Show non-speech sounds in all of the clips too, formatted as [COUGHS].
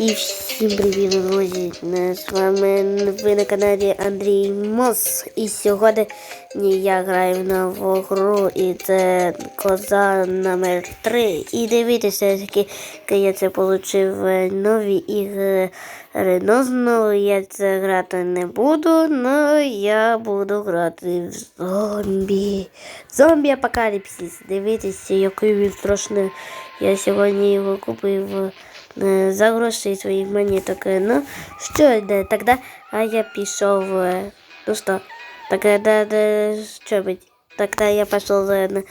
І всім привіт, друзі! Е, З вами ви на каналі Андрій Мос. І сьогодні я граю в нову гру, і це коза номер 3. І дивіться, які я це отримав нові ігри. Ну, знову я це грати не буду, але я буду грати в зомбі. Зомбі апокаліпсис. Дивіться, який він страшний. Я сьогодні його купив е, за гроші своїх монеток. Ну, що йде? Тогда, а я пішов. е, Ну що? Тогда, да, да, що быть? Тогда я пішов е, на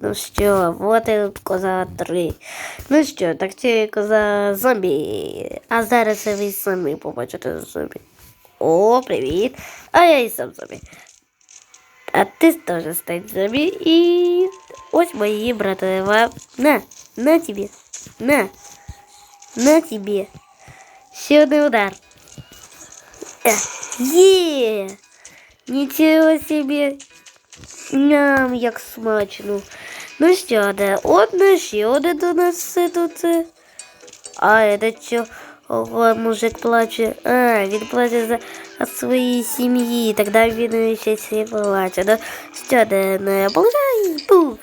Ну що, вот і коза 3. Ну що, так це коза зомбі. А зараз ви самі побачите зомбі. О, привіт. А я і сам зомбі. А ти теж стань зомбі. І ось мої брати. Вам. На, на тебе. На. На тебе. Ще один удар. Е, Є! Нічого собі. Ням, як смачно. Ну що, де одне, ще один до нас все тут. е. А, це що? Ого, мужик плаче. А, він плаче за своїй сім'ї. Тогда він ще всі плаче. Ну, що, де не получай? Пух.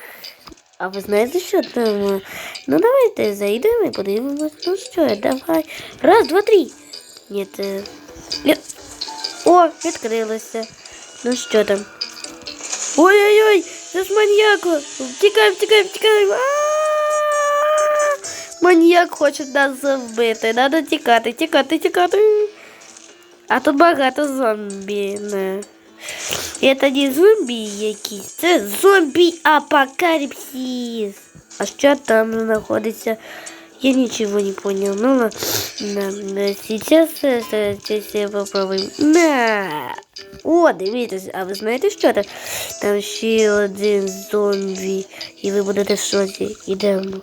А ви знаєте, що там? е? Ну, давайте зайдемо і подивимось. Ну що, давай. Раз, два, три. Ні, е, ні. О, відкрилося. Ну що там? Ой-ой-ой, це ж маньяк. Втікаємо, втікаємо, втікаємо. А-а-а! Маньяк хоче нас вбити. Надо тікати, тікати, тікати. А тут багато зомбі. Не. Це не зомбі якісь, це зомбі апокаліпсис. А що там знаходиться? Я ничего не понял. Ну ладно. Да, да, сейчас, э, э, сейчас я попробуем. На! О, дивіться, а ви знаєте, що там? Там ще один зомбі. І ви будете в шоці. Ідемо.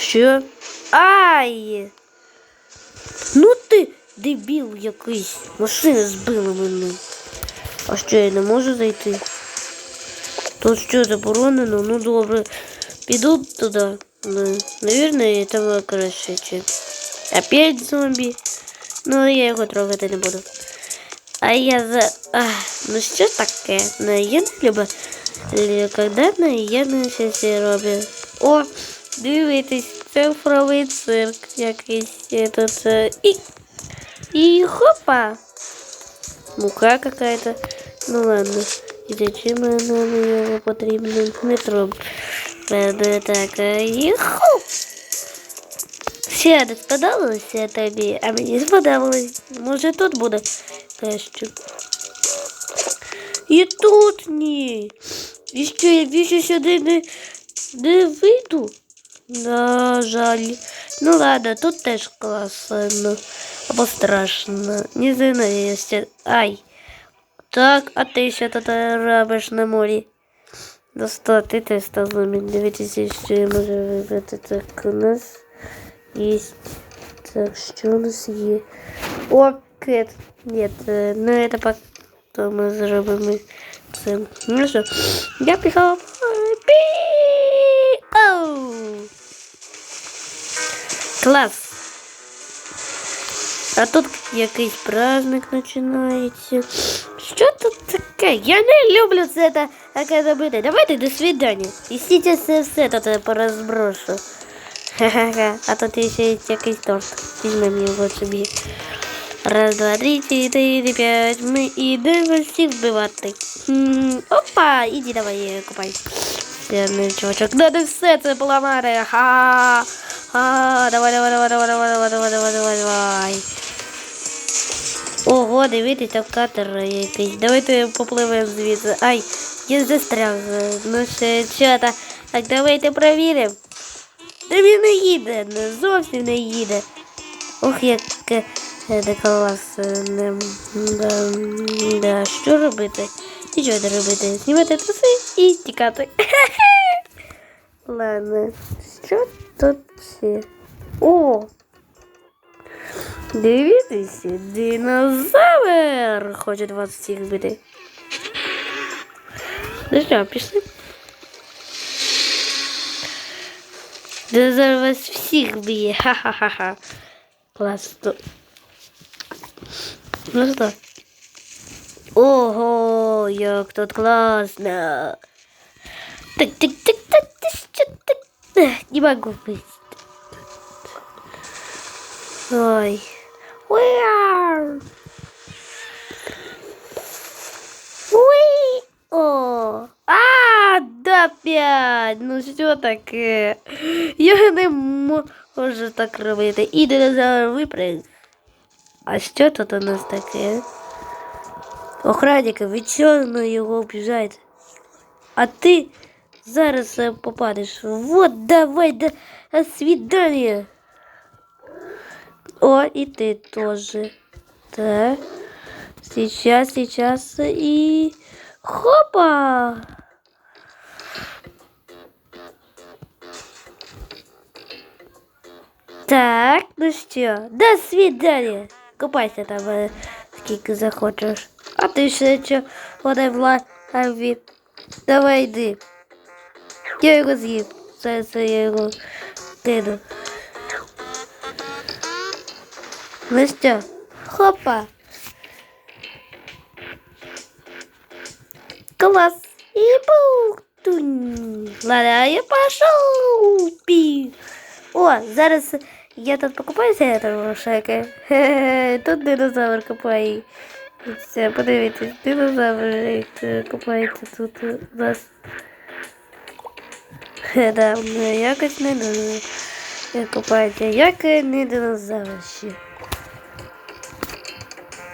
Що? Ай! Ну ти, дебіл якийсь. Машина збила мене. А що я не можу зайти? Тут що заборонено? Ну добре. Піду туди. Ну, наверное, там краще. Чи... Опять зомбі. Ну, я його трогати не буду. А я за... Ах, ну що таке? Ну, я не люблю, лю- коли наєдно щось роблю. О, дивитесь, цифровий цирк якийсь тут. е, І... І хопа! Мука какая-то. Ну ладно. І зачем нам його потрібно? Метро. Певно, так. е, Їху! Ще не сподобалося тобі, а мені сподобалось. Може тут буде краще. І тут ні. І що я більше сюди не, не вийду? На жаль. Ну ладно, тут теж класно. Або страшно. Не знаю, я ще... Ай. Так, а ти що тут робиш на морі? Ну що, ти теж став зумін. Дивіться, що я можу вибрати. Так, у нас є. Так, що у нас є? О, кет. Нет, э, ну это потом мы зробимо це. Ну що, я пішов. Пі! Оу! Клас! А тут якийсь праздник починається. Що тут таке? Я не люблю це та- таке робити. Давайте до свидання. І сейчас це все тут порозброшу. Ха-ха-ха. А тут ще є якийсь торт. Візьмемо його собі. Раз, два, три, чотири, п'ять. Ми ідемо всіх вбивати. М, Опа, іди давай купай. Сірний чувачок. Надо все це поламати. Ха. Ха. Давай, давай, давай, давай, давай, давай, давай, давай, давай, давай. Ого, дивіться, там катер якийсь. Давайте попливемо звідси. Ай, я застряг. Ну ще що та. Так, давайте провіримо. Та він не їде, не зовсім не їде. Ох, як е, це клас. е, Да, да, що робити? Нічого не робити. Знімати труси і тікати. [LAUGHS] Ладно, що тут ще? О! Дивіться, динозавр хоче вас всіх вбити. Ну що, пішли? Динозавр вас всіх б'є. Ха-ха-ха-ха. Класно. Ну що? Ого, як тут класно. Так, так, так, так, ты что так? Эх, Не могу быть. Ой. Уяу. Уи. О. А, да п'ять. Ну що таке? Я не можу так робити. І динозавр випрыг. А що тут у нас таке? Охранника, ви чого на його обіжаєте? А ти зараз е, попадеш. Вот, давай, до свидания. О, и ты тоже. Так. Сейчас, сейчас и... Хопа! Так, ну что, до свидания. Купайся там, э, скільки захочеш. А ти ще що, вода в лаві. Давай йди. Я його з'їв. Зараз я його кину. Ну що? Хопа. Класс. И бухтунь. Ладно, я пошел. Пи. О, зараз я тут покупаюся, я там шайка. Тут динозавр копає. Все, подивіться, динозавр е, копається тут у нас. Хе, Да, ну, якось не дуже. Як копається, як і не динозавр ще.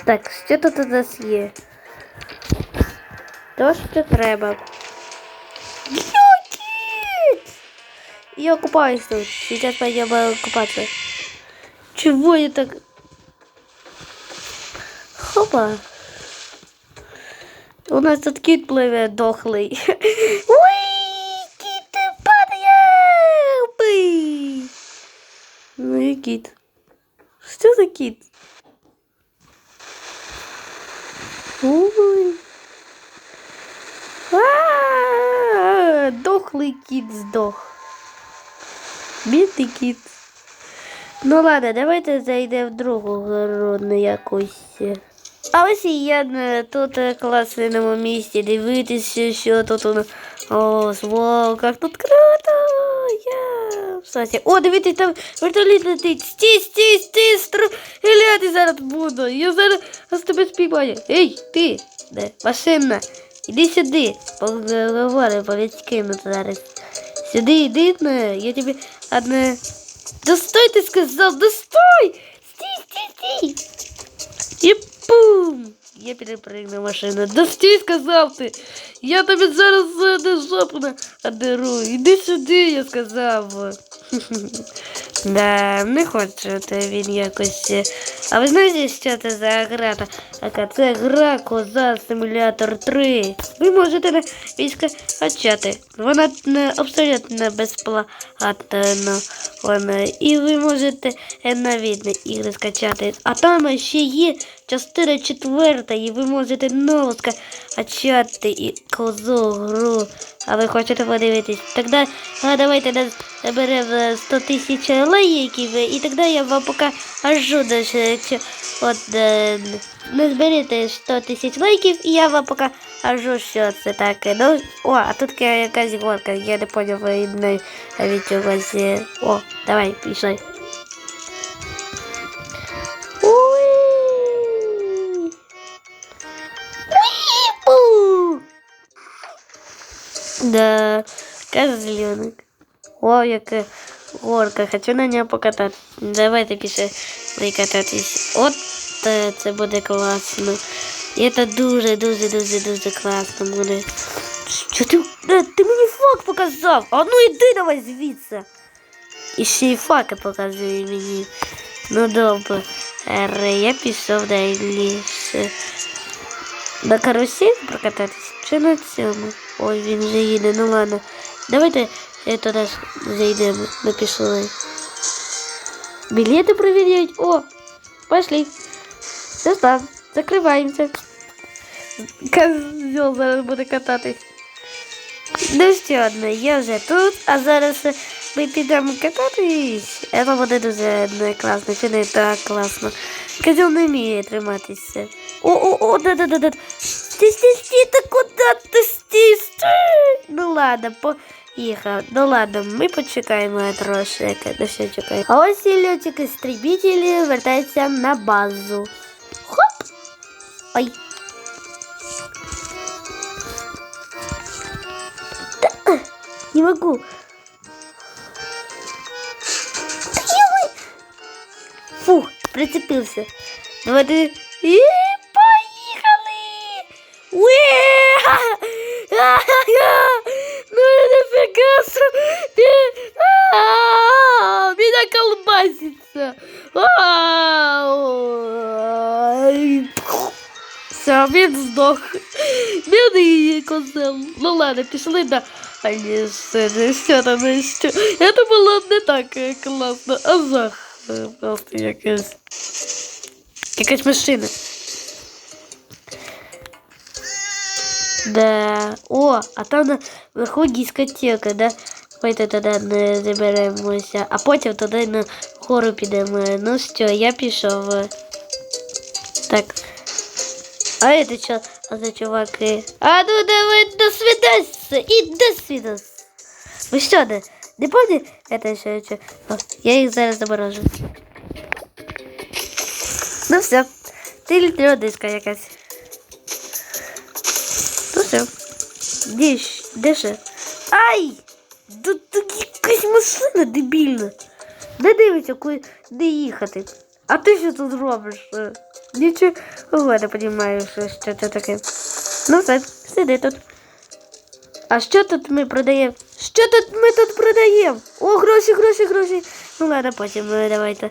Так, що тут у нас є? То, що треба. Кіт! Я купаюсь тут. Сейчас пойдем купаться. Чего я так... Хопа. У нас тут кіт пливе дохлий. [LAUGHS] Ой, кіт падає! Пий! Ну і кіт. Що за кіт? Ой. А, Дохлий кіт здох. Бідний кіт. Ну ладно, давайте зайдемо в другу гру на якусь. А ось і я на тут е, класному місці дивитися, що тут у нас. О, вау, як тут круто! Я в сасі. О, дивіться, там вертоліт летить. Стій, стій, стій, стріляти зараз буду. Я зараз з тебе спіймаю. Ей, ти, де, машина, іди сюди. Поговоримо, повідкину зараз. Сюди йди, ну, я тобі одне. Достой, ти сказав, достой! Стій, стій, стій! І пум! Я перепрыгну машину. Достій, сказав ти. Я тобі зараз е, не жопу надеру. Іди сюди, я сказав. [LAUGHS] Да, не хоче він якось. е. А ви знаєте, що це за гра? Така це гра Коза Симулятор 3. Ви можете на війська качати. Вона не абсолютно безплатна. Вона. І ви можете е, навіть на ігри скачати. А там ще є частина четверта, і ви можете нову скачати і козу гру. А ви хочете подивитись? Тогда а, давайте нас наберемо 100 тисяч лайків, і тоді я вам покажу, даже, що от е, не зберете 100 тисяч лайків, і я вам покажу, що це таке. Ну, о, а тут якась горка, я не поняв навіть чогось. е. О, давай, пішли. Да, козленок. О, яка горка, хочу на нього покатати. Давайте пішли прикататись. От е, це буде класно. І це дуже, дуже, дуже, дуже класно буде. Що ти? Е, Ти мені фак показав. А ну іди давай звідси. І ще й факи показує мені. Ну добре. Е, Я пішов далі. На карусі прокататись чи на цьому? Ой, він вже їде, ну ладно. Давайте е, туди ж зайдемо, ми пішли. Білети перевіряють. О, пошли. Все там, закриваємося. Козел зараз буде кататись. Ну що одне, я вже тут, а зараз ми підемо кататись. Це буде дуже не класно, чи не так класно. Козел не вміє триматися. О, о, о, да, да, да, да. Стій, стій, стій, та куди ти стій, стій? Ну ладно, поїхав. Ну ладно, ми почекаємо трошки. Ну що чекаємо. А ось і льотики стрібітелі вертаються на базу. Хоп! Ой. Да, [COUGHS] не могу. Ё-моё! Фух, прицепился. Давайте. И колбасится! Все, він здох. Бідний козел. Ну ладно, пішли на... А ні, все, не все там не що. Это було не так е, класно, а зах. е, Просто якась. Якась машина. Да. О, а там наверху дискотека, да? Давайте тоді не заберемося, а потім туди на гору підемо. Ну все, я пішов. Так. А это что за чуваки? А ну давай до свидания и до свидания. Вы что, да? Не помните? Это еще что? О, я их зараз заморожу. Ну все. Ти льодиська якась. Ну все. Де, ж- де ще? Ай! Тут, тут якась машина дебільна. Не дивиться, куди їхати. А ти що тут робиш? Е, Нічого не розумію, що, це таке. Ну все, сиди тут. А що тут ми продаємо? Що тут ми тут продаємо? О, гроші, гроші, гроші. Ну ладно, потім е, давайте.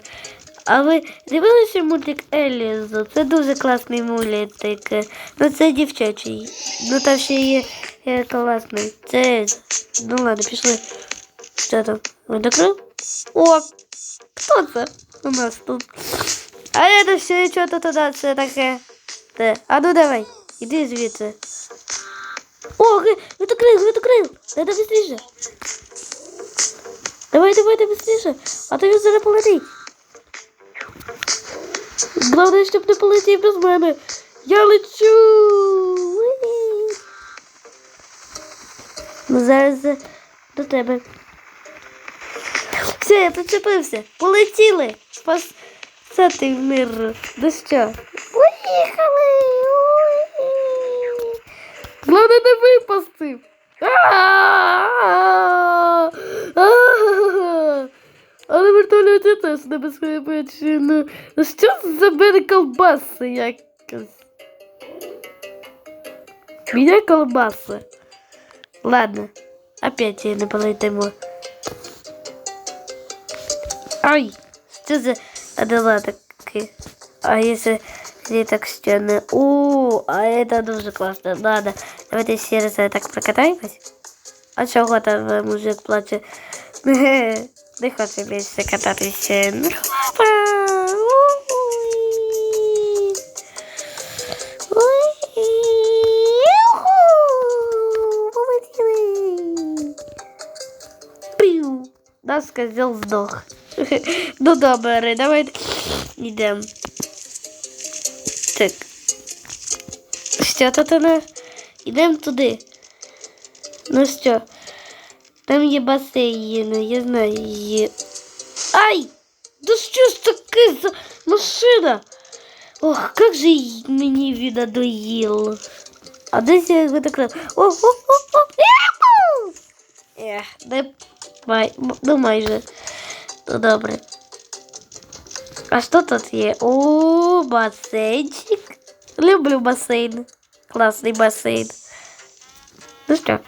А ви дивилися мультик Елізу? Це дуже класний мультик. Е, Ну це дівчачий. Ну там ще є е, класний. Це. Ну ладно, пішли. Що там? Ви докрив? О! Хто це у нас тут? А це все що-то туди, це таке. Те. А ну давай, іди звідси. О, ви докрив, ви докрив. Треба швидше. Давай, давай, давай швидше. А то він зараз полетить. Головне, щоб не полетів без мене. Я лечу. Ну, зараз е, до тебе. Все, я прицепився. Полетіли. Спасати в мир. Ну що? Поїхали. Уї. Головне не випасти. А-а-а! А-а-а! Але вертольоті теж небезпечно. Ну що за мене колбаса якась? Меня колбаса. Ладно, опять я не полетимо. Ай, що за адела таки? А если я так ще не... У, а это дуже классно. Ладно, давайте ще раз так прокатаємось. А чого там е, мужик плаче? [LAUGHS] Не, не хоче більше кататися. Ну, хлопа. Ой. Ой. Юху. Полетіли. Пиу. Наш козел здох. [LAUGHS] Ну добре, давайте йдемо. Так. Що тут у нас? Йдемо туди. Ну що? Там є басейн, я знаю є. Ай! Да що ж таке за машина? Ох, как же мені він надоїл. А десь я його так... О, о, о, о! Яху! Ех, не май... м- ну майже. Ну добре. А що тут є? О, басейнчик. Люблю басейн. Класний басейн. Ну що?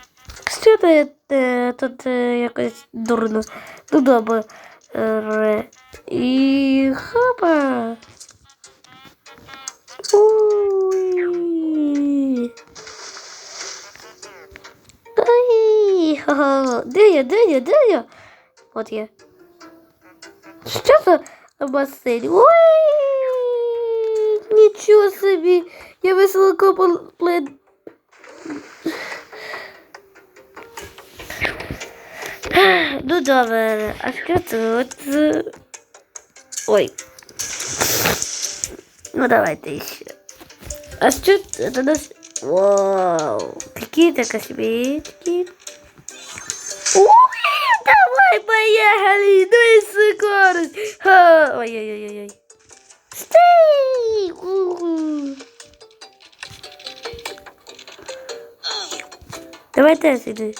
Що ти е, тут е, якось дурно? Ну добре. Ре. І хопа. Уй. Ай, ха-ха. Де я, де я. Що за басейн? Ой, нічого собі. Я весело плед. Ну добре, а що тут? Ой. Ну давайте ще. А це у нас? Вау! Какие-то косметики. Поехали! Ну и скорость! Ой-ой-ой-ой. У-ху. Давай теж іди.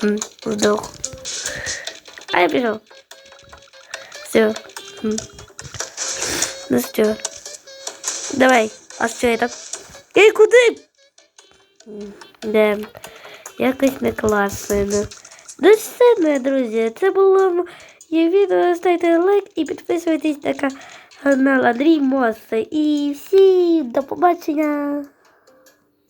Хм, Вдох. А я пішов. Все. Хм. Ну що? Давай. А що это? Ей, куди? М, Де? Якось не класно. Ну Ну все, не, друзі. Це було моє відео. Ставте лайк і підписуйтесь на канал Андрій Моси. І всім до побачення.